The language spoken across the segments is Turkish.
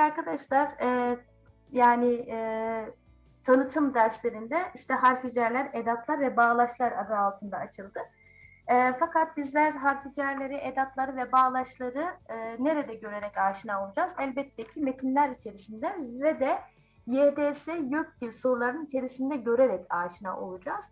arkadaşlar e, yani e, tanıtım derslerinde işte harficerler, edatlar ve bağlaçlar adı altında açıldı. E, fakat bizler harficerleri, edatları ve bağlaçları e, nerede görerek aşina olacağız? Elbette ki metinler içerisinde ve de YDS YÖKDİL sorularının içerisinde görerek aşina olacağız.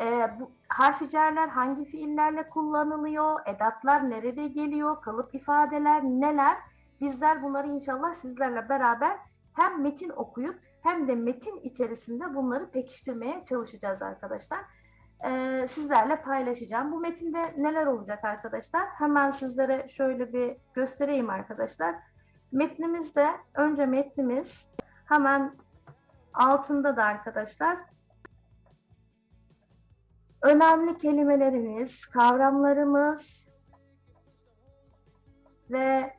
E, bu harficerler hangi fiillerle kullanılıyor? Edatlar nerede geliyor? Kalıp ifadeler neler? Bizler bunları inşallah sizlerle beraber hem metin okuyup hem de metin içerisinde bunları pekiştirmeye çalışacağız arkadaşlar. Ee, sizlerle paylaşacağım. Bu metinde neler olacak arkadaşlar? Hemen sizlere şöyle bir göstereyim arkadaşlar. Metnimizde önce metnimiz hemen altında da arkadaşlar önemli kelimelerimiz, kavramlarımız ve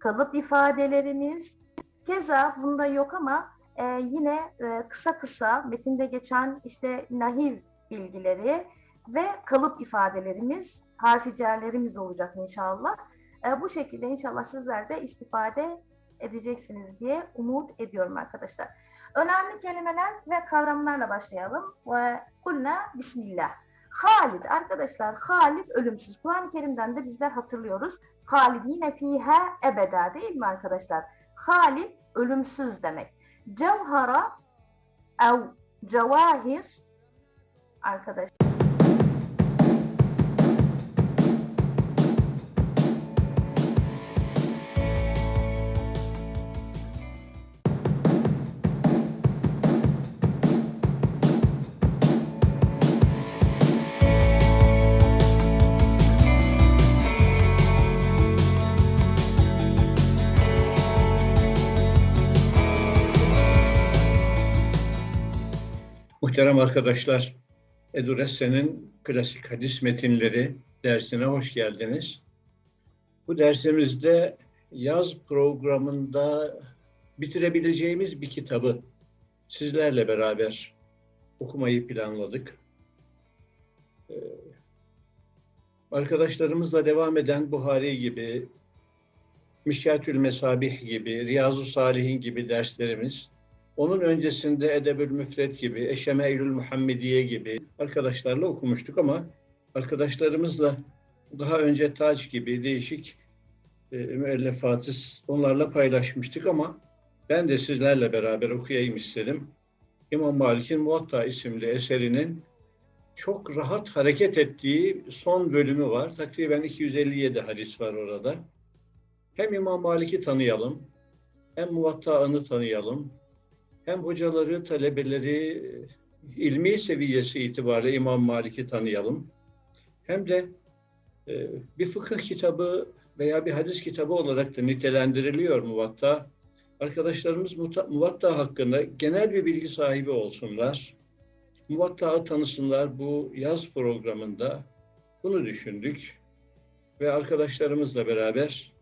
kalıp ifadelerimiz. Keza bunda yok ama e, yine e, kısa kısa metinde geçen işte nahiv bilgileri ve kalıp ifadelerimiz, harficerlerimiz olacak inşallah. E, bu şekilde inşallah sizler de istifade edeceksiniz diye umut ediyorum arkadaşlar. Önemli kelimeler ve kavramlarla başlayalım. Ve kulna bismillah. Halid arkadaşlar Halid ölümsüz. Kur'an-ı Kerim'den de bizler hatırlıyoruz. Halidine fiha ebeda değil mi arkadaşlar? Halid ölümsüz demek. Cevhara ev cevahir arkadaşlar. Muhterem arkadaşlar, Eduresse'nin klasik hadis metinleri dersine hoş geldiniz. Bu dersimizde yaz programında bitirebileceğimiz bir kitabı sizlerle beraber okumayı planladık. Ee, Arkadaşlarımızla devam eden Buhari gibi, Mişkatül Mesabih gibi, Riyazu Salihin gibi derslerimiz onun öncesinde Edebül Müfret gibi, Eşemeylül Muhammediye gibi arkadaşlarla okumuştuk ama arkadaşlarımızla daha önce Taç gibi değişik e, müellefatı onlarla paylaşmıştık ama ben de sizlerle beraber okuyayım istedim. İmam Malik'in Muvatta isimli eserinin çok rahat hareket ettiği son bölümü var. Takriben 257 hadis var orada. Hem İmam Malik'i tanıyalım, hem Muvatta'ını tanıyalım, hem hocaları, talebeleri ilmi seviyesi itibariyle İmam Malik'i tanıyalım. Hem de e, bir fıkıh kitabı veya bir hadis kitabı olarak da nitelendiriliyor Muvatta. Arkadaşlarımız Muvatta hakkında genel bir bilgi sahibi olsunlar. Muvatta'yı tanısınlar bu yaz programında. Bunu düşündük ve arkadaşlarımızla beraber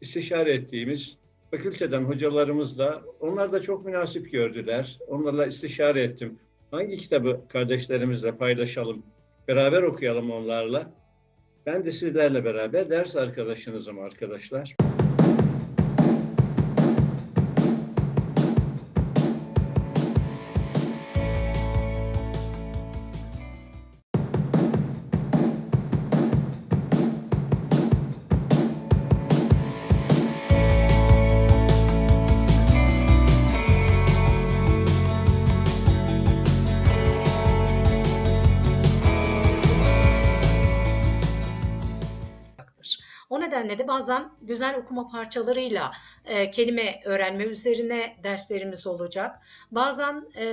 istişare ettiğimiz fakülteden hocalarımız da onlar da çok münasip gördüler. Onlarla istişare ettim. Hangi kitabı kardeşlerimizle paylaşalım? Beraber okuyalım onlarla. Ben de sizlerle beraber ders arkadaşınızım arkadaşlar. O nedenle de bazen güzel okuma parçalarıyla e, kelime öğrenme üzerine derslerimiz olacak. Bazen e,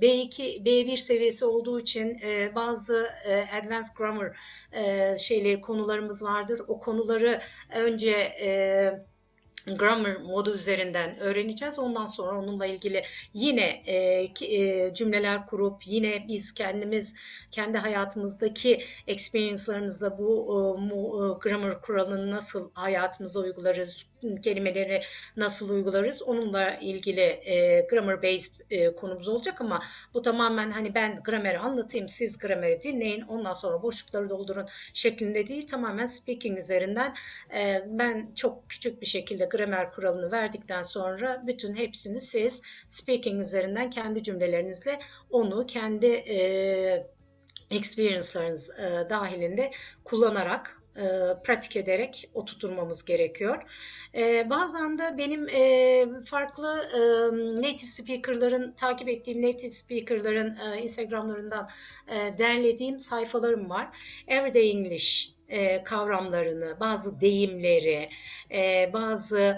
B2, B1 seviyesi olduğu için e, bazı e, advanced grammar e, şeyleri konularımız vardır. O konuları önce e, grammar modu üzerinden öğreneceğiz. Ondan sonra onunla ilgili yine e, e, cümleler kurup yine biz kendimiz kendi hayatımızdaki experience'larımızla bu e, mu, e, grammar kuralını nasıl hayatımıza uygularız, kelimeleri nasıl uygularız? Onunla ilgili e, grammar based e, konumuz olacak ama bu tamamen hani ben grameri anlatayım siz grameri dinleyin ondan sonra boşlukları doldurun şeklinde değil tamamen speaking üzerinden e, ben çok küçük bir şekilde gramer kuralını verdikten sonra bütün hepsini siz speaking üzerinden kendi cümlelerinizle onu kendi e, experience'larınız e, dahilinde kullanarak e, pratik ederek oturtmamız gerekiyor. E, bazen de benim e, farklı e, native speaker'ların takip ettiğim native speaker'ların e, Instagram'larından e, derlediğim sayfalarım var. Everyday English e, kavramlarını, bazı deyimleri, e, bazı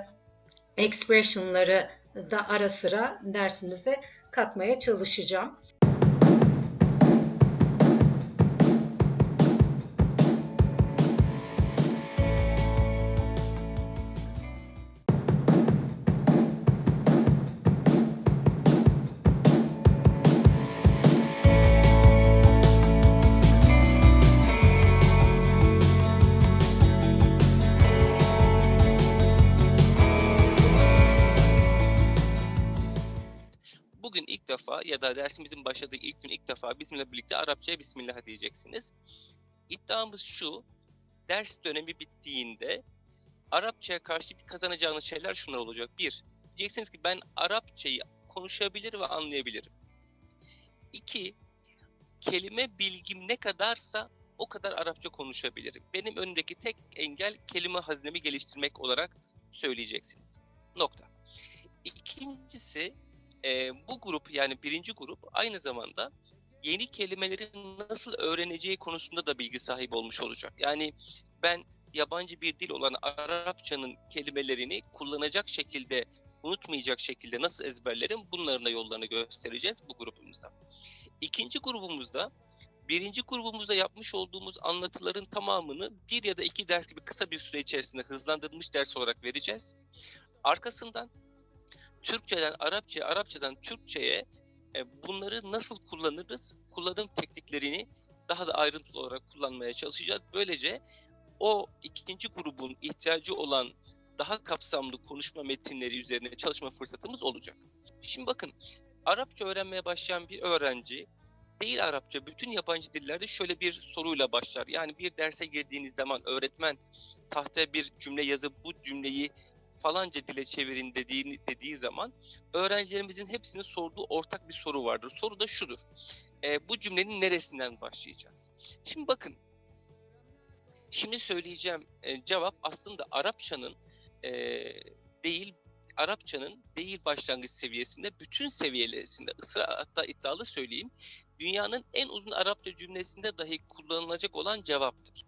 expression'ları da ara sıra dersimize katmaya çalışacağım. Ya da dersimizin başladığı ilk gün ilk defa bizimle birlikte Arapçaya Bismillah diyeceksiniz. İddiamız şu, ders dönemi bittiğinde Arapçaya karşı bir kazanacağınız şeyler şunlar olacak. Bir, diyeceksiniz ki ben Arapçayı konuşabilir ve anlayabilirim. İki, kelime bilgim ne kadarsa o kadar Arapça konuşabilirim. Benim önümdeki tek engel kelime hazinemi geliştirmek olarak söyleyeceksiniz. Nokta. İkincisi e, bu grup yani birinci grup aynı zamanda yeni kelimeleri nasıl öğreneceği konusunda da bilgi sahibi olmuş olacak. Yani ben yabancı bir dil olan Arapçanın kelimelerini kullanacak şekilde, unutmayacak şekilde nasıl ezberlerim bunların da yollarını göstereceğiz bu grubumuzda. İkinci grubumuzda birinci grubumuzda yapmış olduğumuz anlatıların tamamını bir ya da iki ders gibi kısa bir süre içerisinde hızlandırılmış ders olarak vereceğiz. Arkasından Türkçeden Arapçaya, Arapçadan Türkçeye e, bunları nasıl kullanırız, kullanım tekniklerini daha da ayrıntılı olarak kullanmaya çalışacağız. Böylece o ikinci grubun ihtiyacı olan daha kapsamlı konuşma metinleri üzerine çalışma fırsatımız olacak. Şimdi bakın, Arapça öğrenmeye başlayan bir öğrenci değil Arapça bütün yabancı dillerde şöyle bir soruyla başlar. Yani bir derse girdiğiniz zaman öğretmen tahtaya bir cümle yazıp bu cümleyi falanca dile çevirin dediğini, dediği zaman öğrencilerimizin hepsinin sorduğu ortak bir soru vardır. Soru da şudur. E, bu cümlenin neresinden başlayacağız? Şimdi bakın. Şimdi söyleyeceğim e, cevap aslında Arapçanın e, değil Arapçanın değil başlangıç seviyesinde bütün seviyelerinde ısrar hatta iddialı söyleyeyim dünyanın en uzun Arapça cümlesinde dahi kullanılacak olan cevaptır.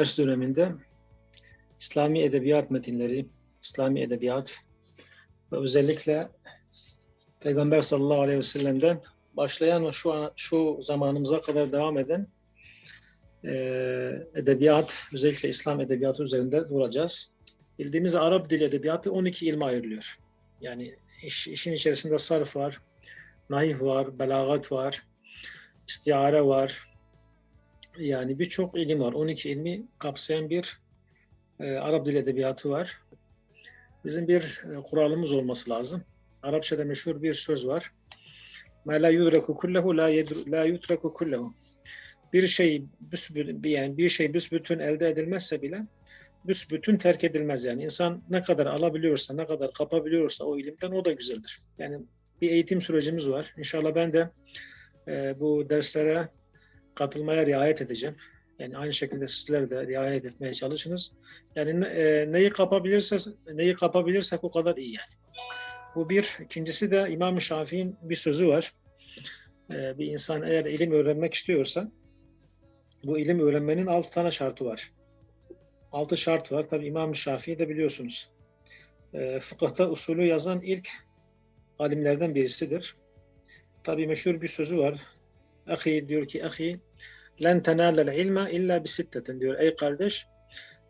Ders döneminde İslami edebiyat metinleri, İslami edebiyat ve özellikle Peygamber sallallahu aleyhi ve sellem'den başlayan ve şu an şu zamanımıza kadar devam eden e, edebiyat, özellikle İslam edebiyatı üzerinde duracağız. Bildiğimiz Arap dil edebiyatı 12 ilme ayrılıyor. Yani iş, işin içerisinde sarf var, nahiv var, belagat var, istiare var, yani birçok ilim var. 12 ilmi kapsayan bir e, Arap dil edebiyatı var. Bizim bir e, kuralımız olması lazım. Arapçada meşhur bir söz var. Ma la yudreku kullehu la, yedru, la. Bir şey büsbütün, yani bir şey büsbütün elde edilmezse bile büsbütün terk edilmez yani. İnsan ne kadar alabiliyorsa, ne kadar kapabiliyorsa o ilimden o da güzeldir. Yani bir eğitim sürecimiz var. İnşallah ben de e, bu derslere katılmaya riayet edeceğim. Yani aynı şekilde sizler de riayet etmeye çalışınız. Yani e, neyi kapabilirsek neyi kapabilirsek o kadar iyi yani. Bu bir. İkincisi de İmam Şafii'nin bir sözü var. E, bir insan eğer ilim öğrenmek istiyorsa bu ilim öğrenmenin altı tane şartı var. Altı şart var. Tabi İmam Şafii de biliyorsunuz. e, fıkıhta usulü yazan ilk alimlerden birisidir. Tabi meşhur bir sözü var. Ahi diyor ki ahi len tenalel ilme illa bisittetin diyor. Ey kardeş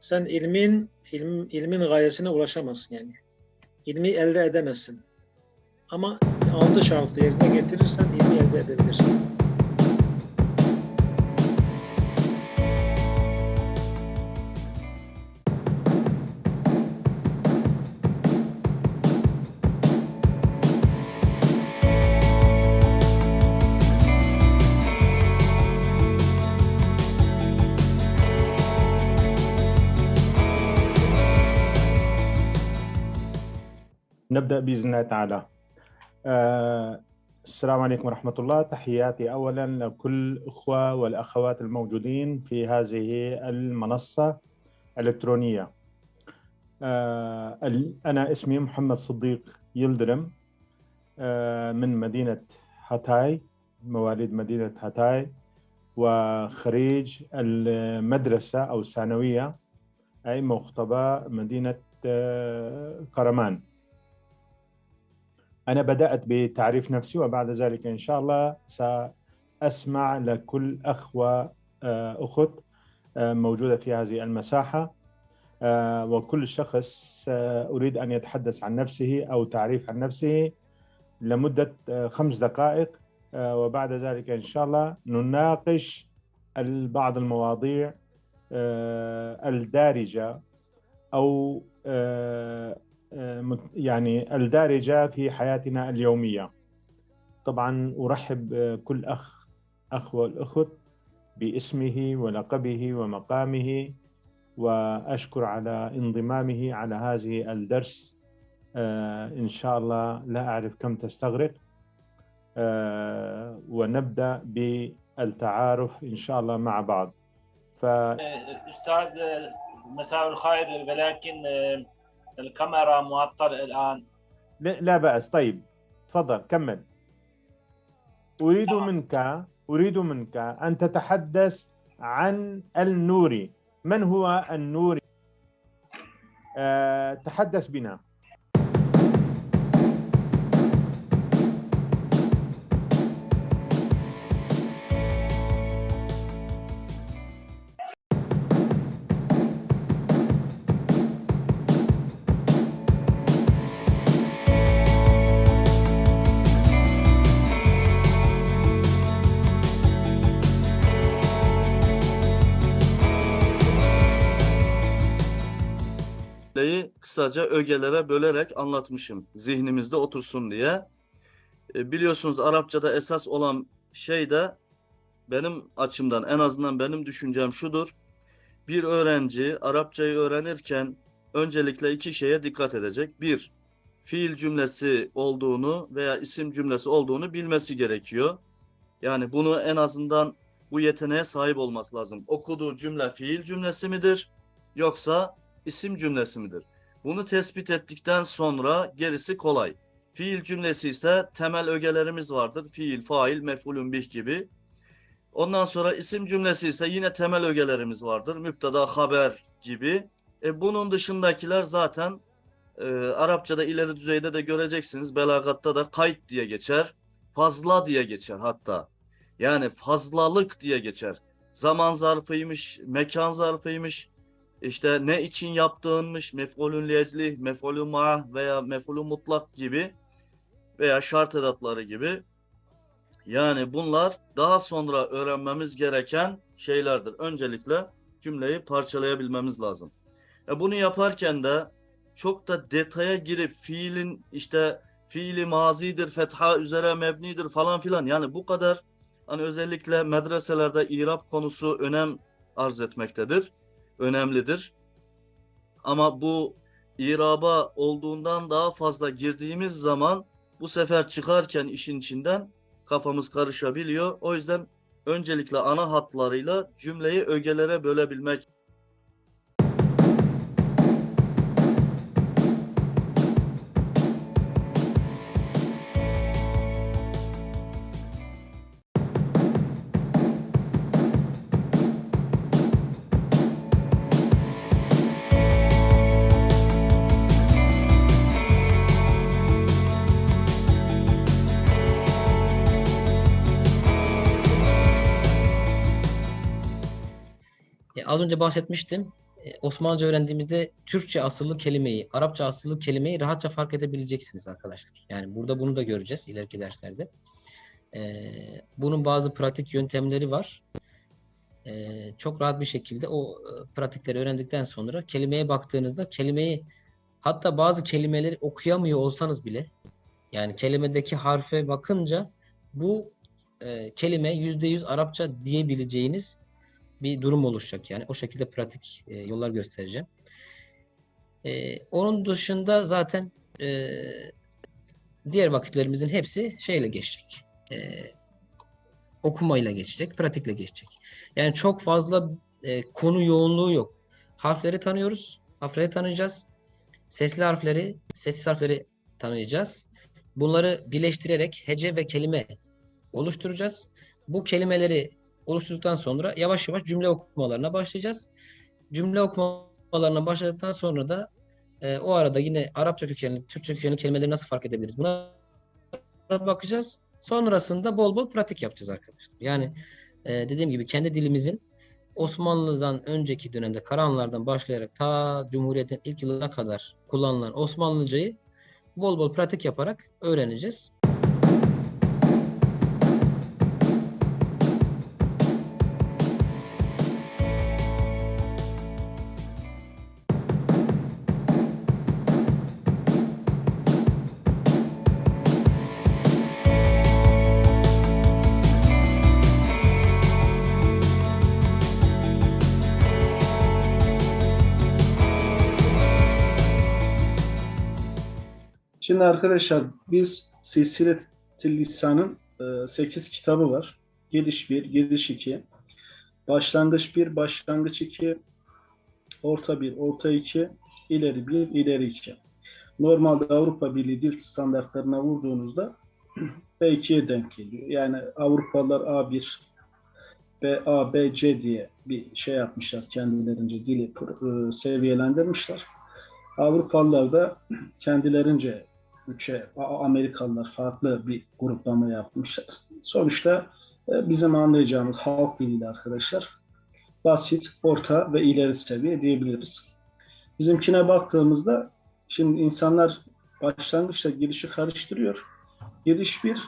sen ilmin ilm, ilmin gayesine ulaşamazsın yani. İlmi elde edemezsin. Ama altı şartı yerine getirirsen ilmi elde edebilirsin. نبدأ بإذن الله تعالى. آه، السلام عليكم ورحمة الله. تحياتي اولا لكل الاخوه والأخوات الموجودين في هذه المنصة الإلكترونية. آه، أنا اسمي محمد صديق يلدرم آه، من مدينة هاتاي مواليد مدينة هاتاي وخريج المدرسة أو الثانوية أي مختبى مدينة كرمان أنا بدأت بتعريف نفسي وبعد ذلك إن شاء الله سأسمع لكل أخ وأخت موجودة في هذه المساحة آه، وكل شخص آه، أريد أن يتحدث عن نفسه أو تعريف عن نفسه لمدة آه، خمس دقائق آه، وبعد ذلك إن شاء الله نناقش بعض المواضيع آه، الدارجة أو آه، آه، يعني الدارجة في حياتنا اليومية. طبعا أرحب آه، كل أخ أخ والأخت باسمه ولقبه ومقامه وأشكر على انضمامه على هذه الدرس. آه، إن شاء الله لا أعرف كم تستغرق. آه، ونبدأ بالتعارف إن شاء الله مع بعض. ف أستاذ مساء الخير ولكن الكاميرا معطل الآن. لا لا بأس. طيب تفضل كمل. أريد منك أريد منك أن تتحدث عن النوري. من هو النوري؟ أه تحدث بنا. Cümleyi kısaca ögelere bölerek anlatmışım zihnimizde otursun diye. E, biliyorsunuz Arapçada esas olan şey de benim açımdan en azından benim düşüncem şudur. Bir öğrenci Arapçayı öğrenirken öncelikle iki şeye dikkat edecek. Bir, fiil cümlesi olduğunu veya isim cümlesi olduğunu bilmesi gerekiyor. Yani bunu en azından bu yeteneğe sahip olması lazım. Okuduğu cümle fiil cümlesi midir yoksa isim cümlesi midir? Bunu tespit ettikten sonra gerisi kolay. Fiil cümlesi ise temel ögelerimiz vardır. Fiil, fail, mef'ulün bih gibi. Ondan sonra isim cümlesi ise yine temel ögelerimiz vardır. Müpteda, haber gibi. E bunun dışındakiler zaten e, Arapçada ileri düzeyde de göreceksiniz. Belagatta da kayıt diye geçer. Fazla diye geçer hatta. Yani fazlalık diye geçer. Zaman zarfıymış, mekan zarfıymış, işte ne için yaptığınmış, mef'ulün lecli, mef'ulün ma'ah veya mef'ulün mutlak gibi veya şart edatları gibi. Yani bunlar daha sonra öğrenmemiz gereken şeylerdir. Öncelikle cümleyi parçalayabilmemiz lazım. E bunu yaparken de çok da detaya girip fiilin işte fiili mazidir, fetha üzere mebnidir falan filan. Yani bu kadar hani özellikle medreselerde irab konusu önem arz etmektedir. Önemlidir. Ama bu iraba olduğundan daha fazla girdiğimiz zaman bu sefer çıkarken işin içinden kafamız karışabiliyor. O yüzden öncelikle ana hatlarıyla cümleyi ögelere bölebilmek önce bahsetmiştim. E, Osmanlıca öğrendiğimizde Türkçe asıllı kelimeyi, Arapça asıllı kelimeyi rahatça fark edebileceksiniz arkadaşlar. Yani burada bunu da göreceğiz ileriki derslerde. E, bunun bazı pratik yöntemleri var. E, çok rahat bir şekilde o e, pratikleri öğrendikten sonra kelimeye baktığınızda kelimeyi hatta bazı kelimeleri okuyamıyor olsanız bile yani kelimedeki harfe bakınca bu e, kelime yüzde yüz Arapça diyebileceğiniz bir durum oluşacak yani. O şekilde pratik e, yollar göstereceğim. E, onun dışında zaten e, diğer vakitlerimizin hepsi şeyle geçecek. E, okumayla geçecek, pratikle geçecek. Yani çok fazla e, konu yoğunluğu yok. Harfleri tanıyoruz, harfleri tanıyacağız. Sesli harfleri, sessiz harfleri tanıyacağız. Bunları birleştirerek hece ve kelime oluşturacağız. Bu kelimeleri oluşturduktan sonra yavaş yavaş cümle okumalarına başlayacağız. Cümle okumalarına başladıktan sonra da e, o arada yine Arapça kökenli, Türkçe kökenli kelimeleri nasıl fark edebiliriz? Buna bakacağız. Sonrasında bol bol pratik yapacağız arkadaşlar. Yani e, dediğim gibi kendi dilimizin Osmanlı'dan önceki dönemde Karahanlardan başlayarak ta Cumhuriyet'in ilk yılına kadar kullanılan Osmanlıcayı bol bol pratik yaparak öğreneceğiz. Şimdi arkadaşlar biz Silsilet-i Lisan'ın 8 kitabı var. Giriş 1, giriş 2, başlangıç 1, başlangıç 2, orta 1, orta 2, ileri 1, ileri 2. Normalde Avrupa Birliği dil standartlarına vurduğunuzda B2'ye denk geliyor. Yani Avrupalılar A1, B, A, B, C diye bir şey yapmışlar kendilerince dili e, seviyelendirmişler. Avrupalılar da kendilerince üçe, Amerikalılar farklı bir gruplama yapmışlar. Sonuçta e, bizim anlayacağımız halk diliyle arkadaşlar basit, orta ve ileri seviye diyebiliriz. Bizimkine baktığımızda şimdi insanlar başlangıçta girişi karıştırıyor. Giriş bir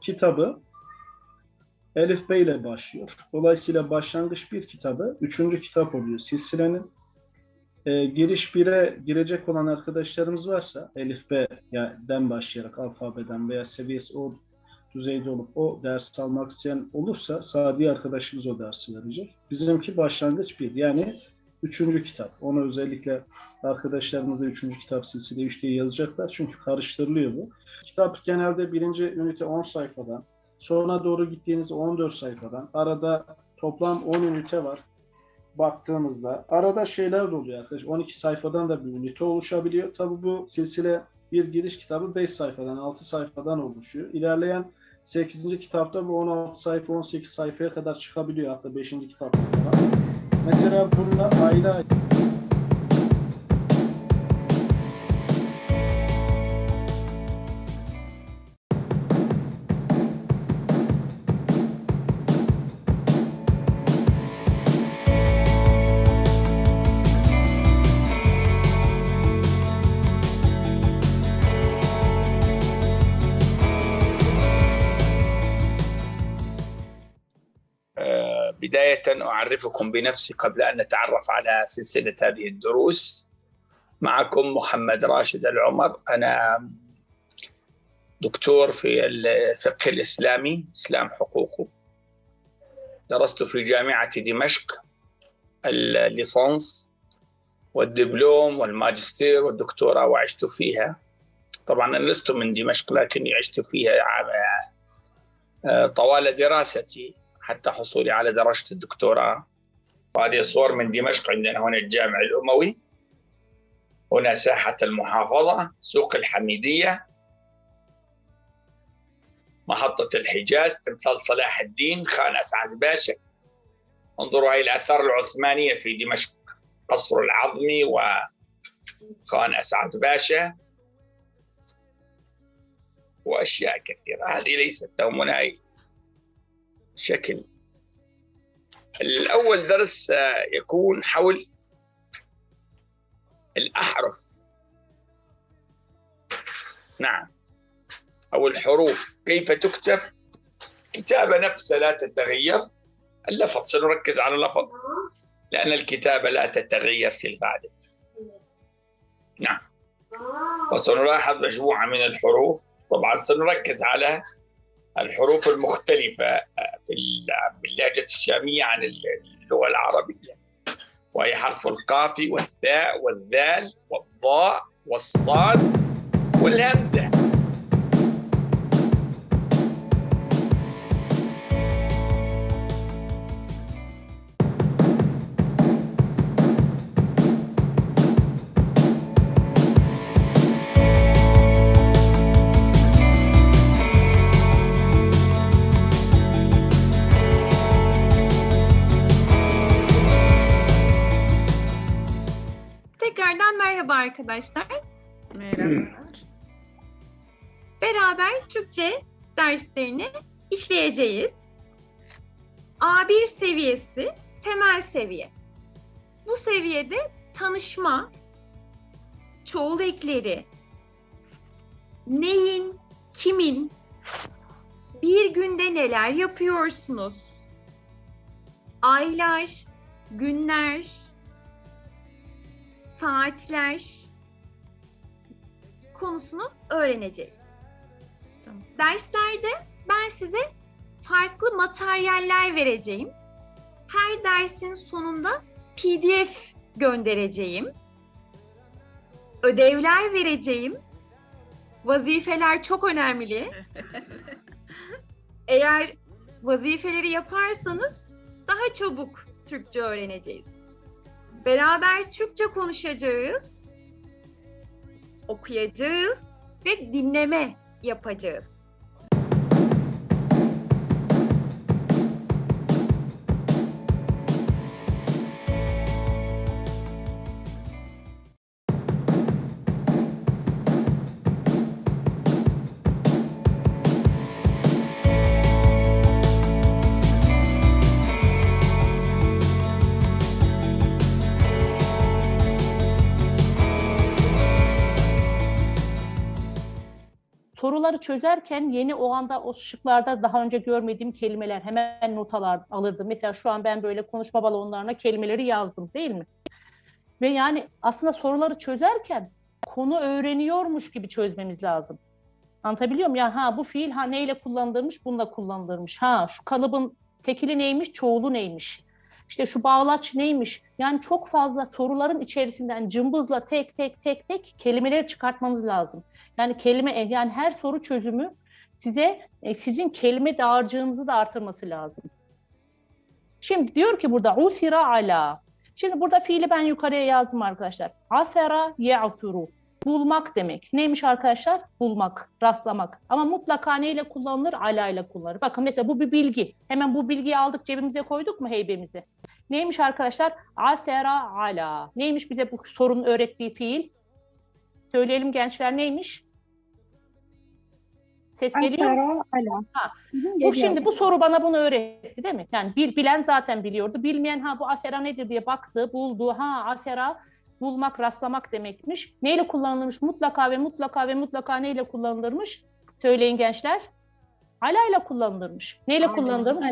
kitabı Elif B ile başlıyor. Dolayısıyla başlangıç bir kitabı, üçüncü kitap oluyor silsilenin e, giriş 1'e girecek olan arkadaşlarımız varsa Elif B'den başlayarak alfabeden veya seviyesi o düzeyde olup o ders almak isteyen olursa Sadi arkadaşımız o dersi verecek. Bizimki başlangıç bir yani üçüncü kitap. Onu özellikle arkadaşlarımıza üçüncü kitap silsile 3 diye yazacaklar çünkü karıştırılıyor bu. Kitap genelde birinci ünite 10 sayfadan, sonra doğru gittiğinizde 14 sayfadan, arada toplam 10 ünite var baktığımızda arada şeyler de oluyor arkadaş. 12 sayfadan da bir ünite oluşabiliyor. Tabi bu silsile bir giriş kitabı 5 sayfadan 6 sayfadan oluşuyor. İlerleyen 8. kitapta bu 16 sayfa 18 sayfaya kadar çıkabiliyor hatta 5. kitapta. Mesela burada aile بداية أعرفكم بنفسي قبل أن نتعرف على سلسلة هذه الدروس. معكم محمد راشد العمر. أنا دكتور في الفقه الإسلامي إسلام حقوقه. درست في جامعة دمشق الليسانس والدبلوم والماجستير والدكتوراه وعشت فيها. طبعا أنا لست من دمشق لكني عشت فيها طوال دراستي. حتى حصولي على درجة الدكتوراه. وهذه صور من دمشق عندنا هنا الجامع الأموي. هنا ساحة المحافظة سوق الحميدية. محطة الحجاز تمثال صلاح الدين خان أسعد باشا. انظروا هاي الآثار العثمانية في دمشق. قصر العظمي وخان أسعد باشا. وأشياء كثيرة. هذه ليست هي شكل. الأول درس آه، يكون حول الأحرف. نعم. أو الحروف. كيف تكتب؟ الكتابة نفسها لا تتغير. اللفظ سنركز على اللفظ. لأن الكتابة لا تتغير في الغالب نعم. وسنلاحظ مجموعة من الحروف. طبعا سنركز على الحروف المختلفة آه، في ال- باللهجة الشامية عن اللغة العربية. وهي حرف القاف والثاء والذال والضاء والصاد والهمزة. Derslerini işleyeceğiz. A1 seviyesi temel seviye. Bu seviyede tanışma, çoğul ekleri, neyin, kimin, bir günde neler yapıyorsunuz, aylar, günler, saatler konusunu öğreneceğiz. Derslerde ben size farklı materyaller vereceğim. Her dersin sonunda PDF göndereceğim. Ödevler vereceğim. Vazifeler çok önemli. Eğer vazifeleri yaparsanız daha çabuk Türkçe öğreneceğiz. Beraber Türkçe konuşacağız, okuyacağız ve dinleme yapacağız. Soruları çözerken yeni o anda o şıklarda daha önce görmediğim kelimeler hemen not alar, alırdım. Mesela şu an ben böyle konuşma balonlarına kelimeleri yazdım değil mi? Ve yani aslında soruları çözerken konu öğreniyormuş gibi çözmemiz lazım. Anlatabiliyor muyum? Ya ha bu fiil ha neyle kullanılırmış, bununla kullanılırmış. Ha şu kalıbın tekili neymiş, çoğulu neymiş. İşte şu bağlaç neymiş? Yani çok fazla soruların içerisinden cımbızla tek tek tek tek kelimeleri çıkartmanız lazım. Yani kelime yani her soru çözümü size e, sizin kelime dağarcığınızı da artırması lazım. Şimdi diyor ki burada usira ala. Şimdi burada fiili ben yukarıya yazdım arkadaşlar. Asera ya'turu. Bulmak demek. Neymiş arkadaşlar? Bulmak, rastlamak. Ama mutlaka neyle kullanılır? Ala ile kullanılır. Bakın mesela bu bir bilgi. Hemen bu bilgiyi aldık cebimize koyduk mu heybemize? Neymiş arkadaşlar? Asera ala. Neymiş bize bu sorunun öğrettiği fiil? Söyleyelim gençler neymiş? Ses geliyor mu? Ha. Bu şimdi bu soru bana bunu öğretti değil mi? Yani bil, bilen zaten biliyordu. Bilmeyen ha bu asera nedir diye baktı, buldu. Ha asera bulmak, rastlamak demekmiş. Neyle kullanılırmış? Mutlaka ve mutlaka ve mutlaka neyle kullanılırmış? Söyleyin gençler. Ala ile kullanılırmış. Neyle kullanılırmış?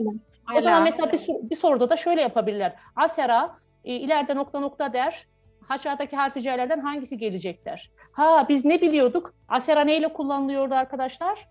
O zaman mesela bir, bir soruda da şöyle yapabilirler. Asera e, ileride nokta nokta der. Aşağıdaki harfi cerlerden hangisi gelecek der. Ha biz ne biliyorduk? Asera neyle kullanılıyordu arkadaşlar?